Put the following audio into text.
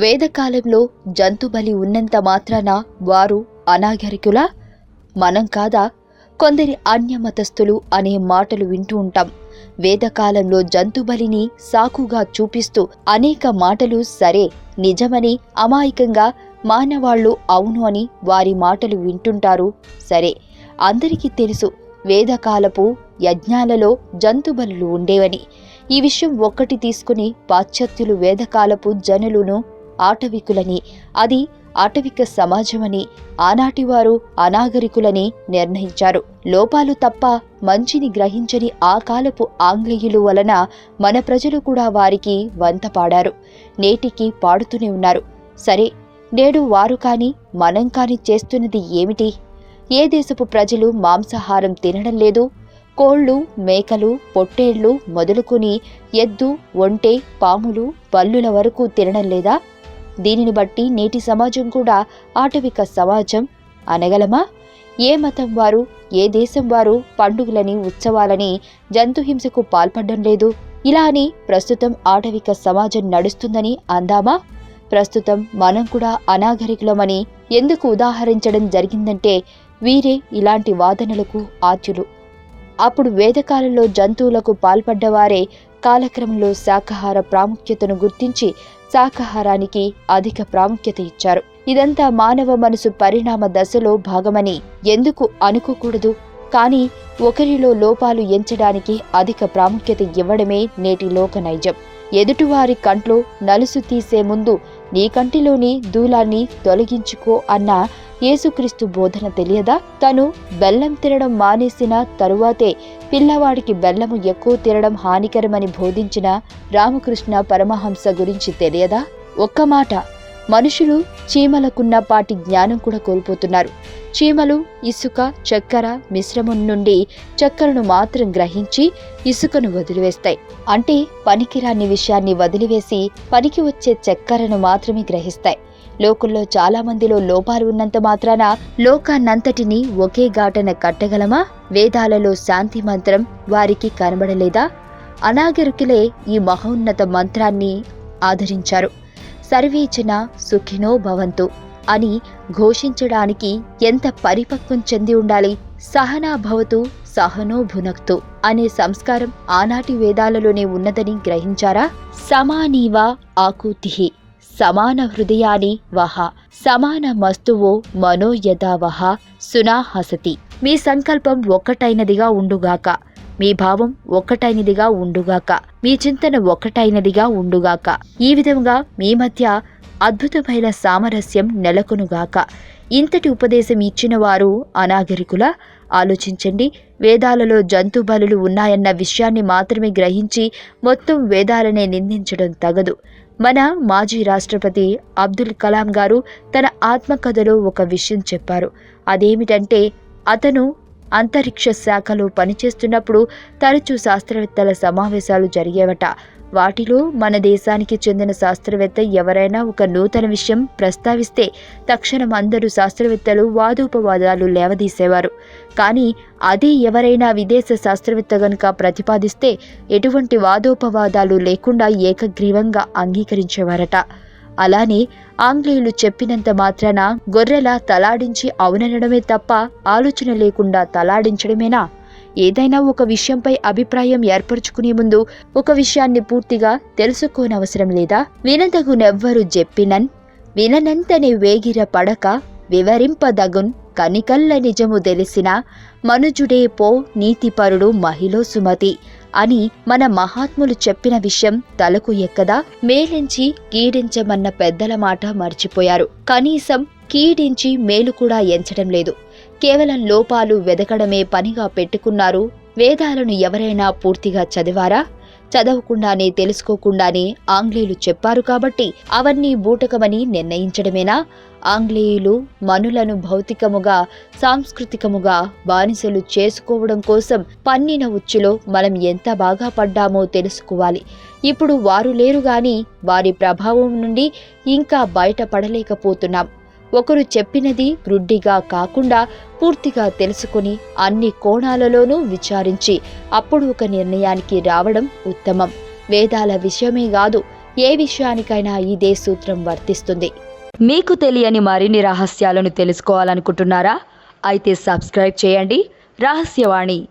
వేదకాలంలో జంతుబలి ఉన్నంత మాత్రాన వారు అనాగరికులా? మనం కాదా? కొందరి అన్యమతస్థులు అనే మాటలు వింటూ ఉంటాం. వేదకాలంలో జంతుబలిని సాకుగా చూపిస్తూ అనేక మాటలు సరే నిజమని అమాయకంగా మానవాళ్ళు అవును అని వారి మాటలు వింటుంటారు సరే. అందరికీ తెలుసు వేదకాలపు యజ్ఞాలలో జంతుబలులు ఉండేవని. ఈ విషయం ఒక్కటి తీసుకుని పాశ్చాత్యులు వేదకాలపు జనులను ఆటవికులని అది ఆటవిక సమాజమని ఆనాటివారు అనాగరికులని నిర్ణయించారు. లోపాలు తప్ప మంచిని గ్రహించని ఆ కాలపు ఆంగ్లేయులు వలన మన ప్రజలు కూడా వారికి వంత పాడారు. నేటికి పాడుతూనే ఉన్నారు. సరే నేడు వారు కాని మనం కాని చేస్తున్నది ఏమిటి? ఏ దేశపు ప్రజలు మాంసాహారం తినడం లేదు? కోళ్ళు మేకలు పొట్టేళ్ళు మొదలుకొని ఎద్దు ఒంటె పాములు పల్లుల వరకు తినడం లేదా? దీనిని బట్టి నేటి సమాజం కూడా ఆటవిక సమాజం. అనగలమా? ఏ మతం వారు ఏ దేశం వారు పండుగలని ఉత్సవాలని జంతుహింసకు పాల్పడడం లేదు. ఇలా అని ప్రస్తుతం ఆటవిక సమాజం నడుస్తుందని అందామా? ప్రస్తుతం మనం కూడా అనాగరికులమని ఎందుకు ఉదాహరించడం జరిగిందంటే వీరే ఇలాంటి వాదనలకు ఆద్యులు అప్పుడు వేదకాలంలో జంతువులకు పాల్పడ్డవారే కాలక్రమంలో శాకాహార ప్రాముఖ్యతను గుర్తించి శాకాహారానికి అధిక ప్రాముఖ్యత ఇచ్చారు. ఇదంతా మానవ మనసు పరిణామ దశలో భాగమని ఎందుకు అనుకోకూడదు? కానీ ఒకరిలో లోపాలు ఎంచడానికి అధిక ప్రాముఖ్యత ఇవ్వడమే నేటి లోక నైజం. ఎదుటివారి కంట్లో నలుసు తీసే ముందు నీ కంటిలోని దూలాన్ని తొలగించుకో అన్న యేసుక్రీస్తు బోధన తెలియదా? తను బెల్లం తినడం మానేసిన తరువాతే పిల్లవాడికి బెల్లము ఎక్కువ తినడం హానికరమని బోధించిన రామకృష్ణ పరమహంస గురించి తెలియదా? ఒక్క మాట మనుషులు చీమలకున్న పాటి జ్ఞానం కూడా కోల్పోతున్నారు. చీమలు ఇసుక చక్కెర మిశ్రమం నుండి చక్కెరను మాత్రం గ్రహించి ఇసుకను వదిలివేస్తాయి. అంటే పనికిరాని విషయాన్ని వదిలివేసి పనికి వచ్చే చక్కెరను మాత్రమే గ్రహిస్తాయి. లోకంలో చాలా మందిలో లోపాలు ఉన్నంత మాత్రాన లోకాన్నంతటినీ ఒకే ఘాటన కట్టగలమా? వేదాలలో శాంతి మంత్రం వారికి కనబడలేదా? అనాగరికులే ఈ మహోన్నత మంత్రాన్ని ఆదరించారు. సర్వేచన సుఖినో భవంతు అని ఘోషించడానికి ఎంత పరిపక్వం చెంది ఉండాలి? సహనాభవతు సహనో భునక్తు అనే సంస్కారం ఆనాటి వేదాలలోనే ఉన్నదని గ్రహించారా? సమానీవా ఆకూతిహి సమాన హృదయాని వహ సమాన మస్తువో మనో సునాహసతి. మీ సంకల్పం ఒక్కటైనదిగా ఉండుగాక మీ భావం ఒక్కటైనదిగా ఉండుగాక మీ చింతన ఒక్కటైనదిగా ఉండుగాక ఈ విధంగా మీ మధ్య అద్భుతమైన సామరస్యం నెలకొనుగాక. ఇంతటి ఉపదేశం ఇచ్చిన వారు అనాగరికుల ఆలోచించండి. వేదాలలో జంతు బలులు ఉన్నాయన్న విషయాన్ని మాత్రమే గ్రహించి మొత్తం వేదాలనే నిందించడం తగదు. మన మాజీ రాష్ట్రపతి అబ్దుల్ కలాం గారు తన ఆత్మకథలో ఒక విషయం చెప్పారు. అదేమిటంటే అతను అంతరిక్ష శాఖలో పనిచేస్తున్నప్పుడు తరచూ శాస్త్రవేత్తల సమావేశాలు జరిగేవట. వాటిలో మన దేశానికి చెందిన శాస్త్రవేత్త ఎవరైనా ఒక నూతన విషయం ప్రస్తావిస్తే తక్షణం అందరూ శాస్త్రవేత్తలు వాదోపవాదాలు లేవదీసేవారు. కానీ అదే ఎవరైనా విదేశ శాస్త్రవేత్త గనుక ప్రతిపాదిస్తే ఎటువంటి వాదోపవాదాలు లేకుండా ఏకగ్రీవంగా అంగీకరించేవారట. అలానే ఆంగ్లేయులు చెప్పినంత మాత్రాన గొర్రెల తలాడించి అవుననడమే తప్ప ఆలోచన లేకుండా తలాడించడమేనా? ఏదైనా ఒక విషయంపై అభిప్రాయం ఏర్పరచుకునే ముందు ఒక విషయాన్ని పూర్తిగా తెలుసుకోనవసరం లేదా? వినదగునెవ్వరు చెప్పినన్ విననంతనే వేగిర పడక వివరింపదగున్ కనికల్ల నిజము తెలిసిన మనుజుడే పో నీతిపరుడు మహిళో సుమతి. అని మన మహాత్ములు చెప్పిన విషయం తలకు ఎక్కదా? మేలించి కీడించమన్న పెద్దల మాట మర్చిపోయారు. కనీసం కీడించి మేలు కూడా ఎంచడం లేదు. కేవలం లోపాలు వెదకడమే పనిగా పెట్టుకున్నారు. వేదాలను ఎవరైనా పూర్తిగా చదివారా? చదవకుండానే తెలుసుకోకుండానే ఆంగ్లేయులు చెప్పారు కాబట్టి అవన్నీ బూటకమని నిర్ణయించడమేనా? ఆంగ్లేయులు మనులను భౌతికముగా సాంస్కృతికముగా బానిసలు చేసుకోవడం కోసం పన్నిన ఉచ్చులో మనం ఎంత బాగా పడ్డామో తెలుసుకోవాలి. ఇప్పుడు వారు లేరు గాని వారి ప్రభావం నుండి ఇంకా బయటపడలేకపోతున్నాం ఒకరు చెప్పినది గ్రుడ్డిగా కాకుండా పూర్తిగా తెలుసుకుని అన్ని కోణాలలోనూ విచారించి అప్పుడు ఒక నిర్ణయానికి రావడం ఉత్తమం. వేదాల విషయమే కాదు ఏ విషయానికైనా ఇదే సూత్రం వర్తిస్తుంది. మీకు తెలియని మరిన్ని రహస్యాలను తెలుసుకోవాలనుకుంటున్నారా? అయితే సబ్స్క్రైబ్ చేయండి. రహస్యవాణి